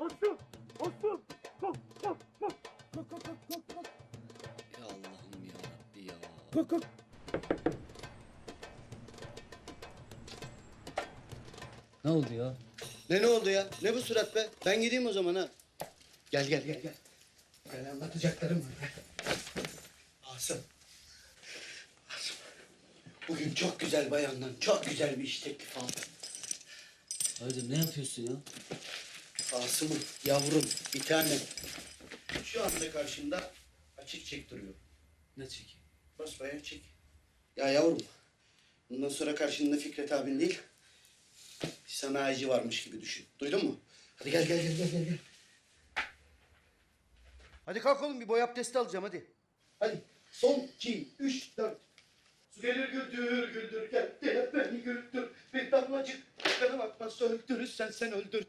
Asım! Kalk, kalk, kalk. Kalk, kalk, kalk, kalk, kalk. Ya Allah'ım ya Rabbi ya. Kalk, kalk. Ne oldu ya? Ne ne oldu ya? Ne bu surat be? Ben gideyim o zaman ha. Gel gel gel gel. Gel anlatacaklarım var. Gel. Asım. Asım. Bugün çok güzel bayandan çok güzel bir iş teklifi aldım. Hayırdır ne yapıyorsun ya? Asım'ım, yavrum, bir tane. Şu anda karşında açık çek duruyor. Ne çekeyim? Basbayağı çek. Ya yavrum, bundan sonra karşında Fikret abin değil, bir sanayici varmış gibi düşün. Duydun mu? Hadi gel gel gel gel gel. gel. Hadi kalk oğlum bir boy abdesti alacağım hadi. Hadi. Son iki, üç, dört. Su gelir güldür güldür gel gel beni güldür. Bir damlacık kanım akmaz öldürürsen sen öldür.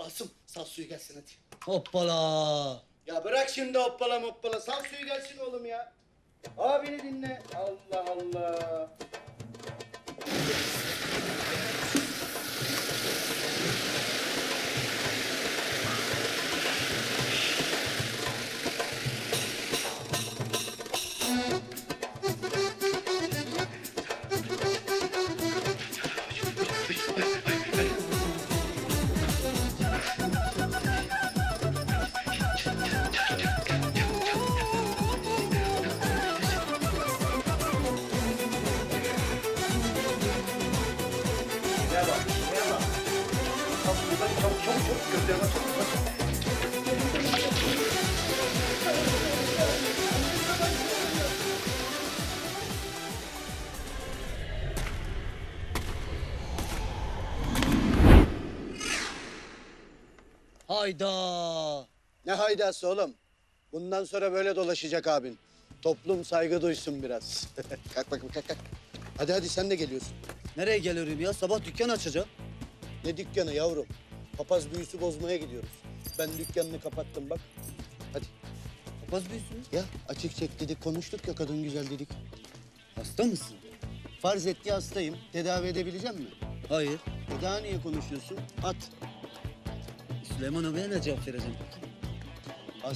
Asım sal suyu gelsin hadi. Hoppala. Ya bırak şimdi hoppala moppala. Sal suyu gelsin oğlum ya. Abini dinle. Allah Allah. Hayda. Ne haydası oğlum? Bundan sonra böyle dolaşacak abin. Toplum saygı duysun biraz. kalk bakayım kalk kalk. Hadi hadi sen de geliyorsun. Nereye geliyorum ya? Sabah dükkan açacağım. Ne dükkanı yavrum? Papaz büyüsü bozmaya gidiyoruz. Ben dükkanını kapattım bak. Hadi. Papaz büyüsün. Ya açık çek dedik konuştuk ya kadın güzel dedik. Hasta mısın? Farz et ki hastayım. Tedavi edebilecek mi? Hayır. E daha niye konuşuyorsun? At. problema non viene né, a offrire sempre.